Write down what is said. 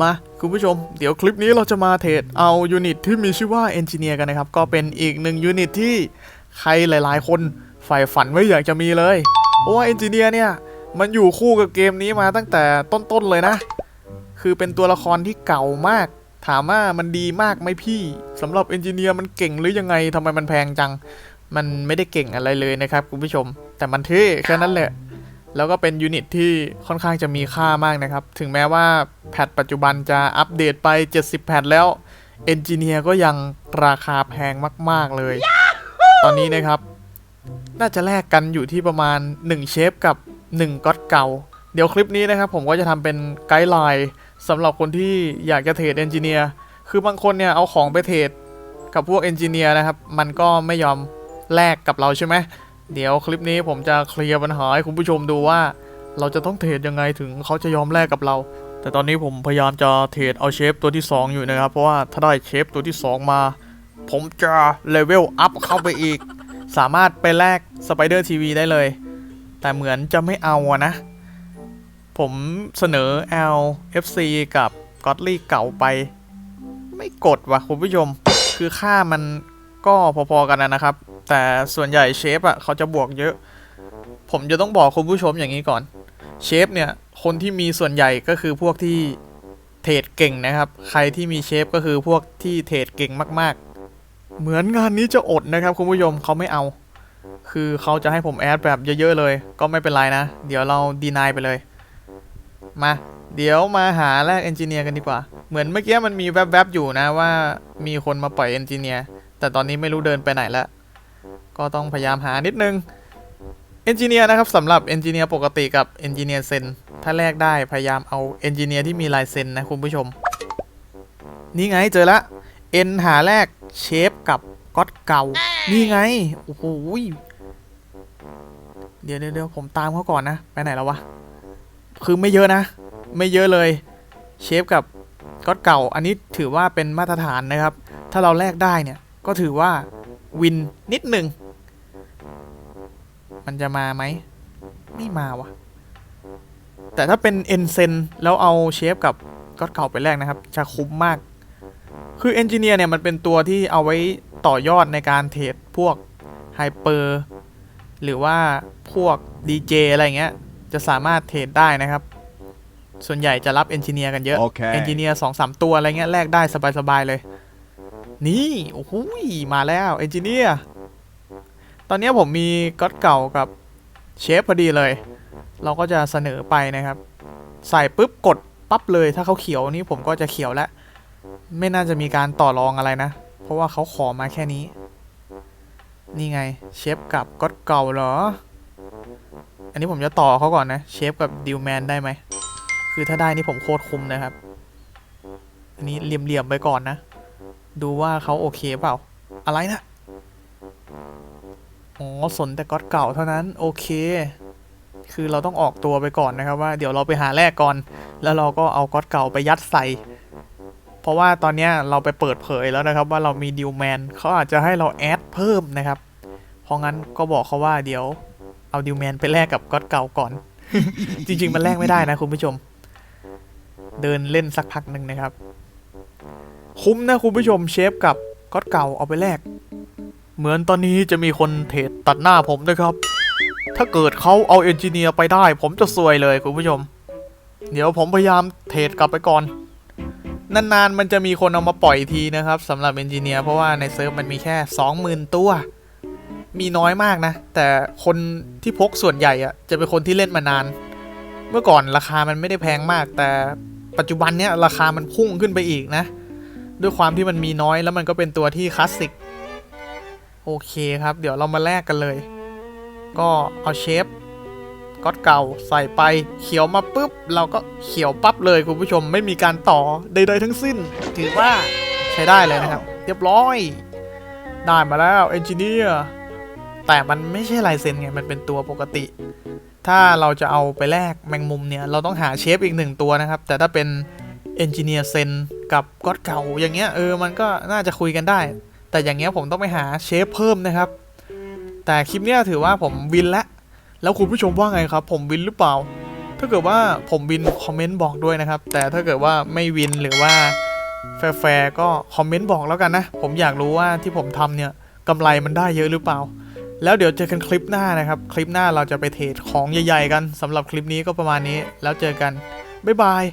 มาคุณผู้ชม เดี๋ยวคลิปนี้เราจะมาเทรดเอายูนิตที่มีชื่อว่าเอนจิเนียร์กันนะครับ ก็เป็นอีกหนึ่งยูนิตที่ใครหลาย ๆ คนใฝ่ฝันไว้อยากจะมีเลย เพราะว่าเอนจิเนียร์เนี่ยมันอยู่คู่กับเกมนี้มาตั้งแต่ต้น ๆ เลยนะ คือเป็นตัวละครที่เก่ามาก ถามว่ามันดีมากไหมพี่สำหรับเอนจิเนียร์มันเก่งหรือยังไงทำไมมันแพงจัง มันไม่ได้เก่งอะไรเลยนะครับคุณผู้ชม แต่มันเท่แค่นั้นแหละ แล้วก็เป็นยูนิตที่ค่อนข้างจะมีค่ามากนะครับ ถึงแม้ว่าแพทปัจจุบันจะอัปเดตไป 70 แพทแล้วเอนจิเนียร์ก็ยังราคาแพงมาก ๆ เลย ตอนนี้นะครับ น่าจะแลกกันอยู่ที่ประมาณ 1 เชฟกับ 1ก๊อตเก่า เดี๋ยวคลิปนี้นะครับ ผมก็จะทำเป็นไกด์ไลน์สำหรับคนที่อยากจะเทรดเอนจิเนียร์ คือบางคนเนี่ยเอาของไปเทรดกับพวกเอนจิเนียร์นะครับ มันก็ไม่ยอมแลกกับเราใช่ไหม เดี๋ยวคลิปนี้ผมจะเคลียร์ปัญหาให้คุณผู้ชมดูว่า เราจะต้องเทรดยังไงถึงเขาจะยอมแลกกับเรา แต่ตอนนี้ผมพยายามจะเทรดเอาเชฟตัวที่ 2 อยู่นะครับ เพราะว่าถ้าได้เชฟตัวที่ 2 มา ผมจะเลเวลอัพเข้าไปอีก สามารถไปแลกสไปเดอร์ทีวีได้เลย แต่เหมือนจะไม่เอาอะนะ ผมเสนอ LFC กับกอตลี่เก่าไป ไม่กดว่ะคุณผู้ชม คือค่ามัน ก็พอๆกันนะครับ แต่ส่วนใหญ่เชฟอะเขาจะบวกเยอะ ผมจะต้องบอกคุณผู้ชมอย่างนี้ก่อน เชฟเนี่ยคนที่มีส่วนใหญ่ก็คือพวกที่เทรดเก่งนะครับ ใครที่มีเชฟก็คือพวกที่เทรดเก่งมากๆ เหมือนงานนี้จะอดนะครับคุณผู้ชมเขาไม่เอา คือเขาจะให้ผมแอดแบบเยอะๆเลย ก็ไม่เป็นไรนะ เดี๋ยวเราดีนายไปเลย มาเดี๋ยวมาหาแลกเอนจิเนียร์กันดีกว่า เหมือนเมื่อกี้มันมีแวบๆอยู่นะว่ามีคนมาปล่อยเอนจิเนียร์ แต่ตอนนี้ไม่รู้เดินไปไหนแล้ว ก็ต้องพยายามหานิดนึงเอนจิเนียร์นะครับสำหรับเอนจิเนียร์ปกติกับเอนจิเนียร์เซนถ้าแลกได้พยายามเอาเอนจิเนียร์ที่มีลายเซ็นนะคุณผู้ชม นี่ไงเจอละเอ็นหาแรกเชฟกับก๊อตเก่า นี่ไง โอ้โหเดี๋ยวเดี๋ยวผมตามเขาก่อนนะ ไปไหนแล้ววะ คือไม่เยอะนะ ไม่เยอะเลย เชฟกับก๊อตเก่า อันนี้ถือว่าเป็นมาตรฐานนะครับ ถ้าเราแลกได้เนี่ย ก็ถือว่าวินนิดหนึ่ง มันจะมาไหม ไม่มาวะแต่ถ้าเป็นเอ็นเซนแล้วเอาเชฟกับก๊อตเก่าไปแลกนะครับ จะคุ้มมาก คือเอนจิเนียร์เนี่ยมันเป็นตัวที่เอาไว้ต่อยอดในการเทรดพวกไฮเปอร์หรือว่าพวก DJ อะไรเงี้ย จะสามารถเทรดได้นะครับ ส่วนใหญ่จะรับเอนจิเนียร์กันเยอะโอเคเอนจิเนียร์สองสามตัวอะไรเงี้ยแลกได้สบายๆเลย นี่ โอ้โหยมาแล้วเอนจิเนียร์ตอนนี้ผมมีก๊อตเก่ากับเชฟพอดีเลย เราก็จะเสนอไปนะครับ ใส่ปุ๊บกดปั๊บเลย ถ้าเขาเขียวนี่ผมก็จะเขียวแล้ว ไม่น่าจะมีการต่อรองอะไรนะ เพราะว่าเขาขอมาแค่นี้ นี่ไงเชฟกับก๊อตเก่าเหรอ อันนี้ผมจะต่อเขาก่อนนะเชฟกับดิวแมนได้ไหม คือถ้าได้นี่ผมโคตรคุ้มนะครับ อันนี้เหลี่ยมๆไปก่อนนะ ดูว่าเขาโอเคเปล่า อะไรนะอ๋อสนแต่ก๊อตเก่าเท่านั้น โอเค คือเราต้องออกตัวไปก่อนนะครับว่าเดี๋ยวเราไปหาแรกก่อน แล้วเราก็เอาก๊อตเก่าไปยัดใส่ เพราะว่าตอนนี้เราไปเปิดเผยแล้วนะครับ ว่าเรามีดิวแมนเขาอาจจะให้เราแอดเพิ่มนะครับ เพราะงั้นก็บอกเขาว่าเดี๋ยวเอาดิวแมนไปแลกกับก๊อตเก่าก่อน จริง ๆ มันแลกไม่ได้นะคุณผู้ชม เดินเล่นสักพักหนึ่งนะครับ คุ้มนะคุณผู้ชมเชฟกับก๊อตเก่าเอาไปแลก เหมือนตอนนี้จะมีคนเทรดตัดหน้าผมนะครับ ถ้าเกิดเขาเอาเอนจิเนียร์ไปได้ ผมจะซวยเลยคุณผู้ชม เดี๋ยวผมพยายามเทรดกลับไปก่อน นานๆมันจะมีคนเอามาปล่อยทีนะครับสำหรับเอนจิเนียร์เพราะว่าในเซิร์ฟมันมีแค่ 20,000 ตัว มีน้อยมากนะ แต่คนที่พกส่วนใหญ่อะจะเป็นคนที่เล่นมานาน เมื่อก่อนราคามันไม่ได้แพงมากแต่ ปัจจุบันเนี้ยราคามันพุ่งขึ้นไปอีกนะ ด้วยความที่มันมีน้อยแล้วมันก็เป็นตัวที่คลาสสิกโอเคครับ เดี๋ยวเรามาแลกกันเลย ก็เอาเชฟก๊อตเก่าใส่ไปเขียวมาปุ๊บ เราก็เขียวปั๊บเลยคุณผู้ชมไม่มีการต่อใดๆทั้งสิ้น ถือว่าใช้ได้เลยนะครับ เรียบร้อย ได้มาแล้วเอนจิเนียร์แต่มันไม่ใช่ลายเซ็นไง มันเป็นตัวปกติ ถ้าเราจะเอาไปแลกแมงมุมเนี่ย เราต้องหาเชฟอีกหนึ่งตัวนะครับ แต่ถ้าเป็นเอนจิเนียร์เซนกับก๊อตเก่าอย่างเงี้ยเออมันก็น่าจะคุยกันได้ แต่อย่างเงี้ยผมต้องไปหาเชฟเพิ่มนะครับ แต่คลิปเนี้ยถือว่าผมวินละแล้วคุณผู้ชมว่าไงครับ ผมวินหรือเปล่า ถ้าเกิดว่าผมวินคอมเมนต์บอกด้วยนะครับ แต่ถ้าเกิดว่าไม่วินหรือว่าแฟร์ก็คอมเมนต์บอกแล้วกันนะ ผมอยากรู้ว่าที่ผมทำเนี่ยกำไรมันได้เยอะหรือเปล่า แล้วเดี๋ยวเจอกันคลิปหน้านะครับ คลิปหน้าเราจะไปเทรดของใหญ่ๆกันสำหรับคลิปนี้ก็ประมาณนี้ แล้วเจอกัน บ๊ายบาย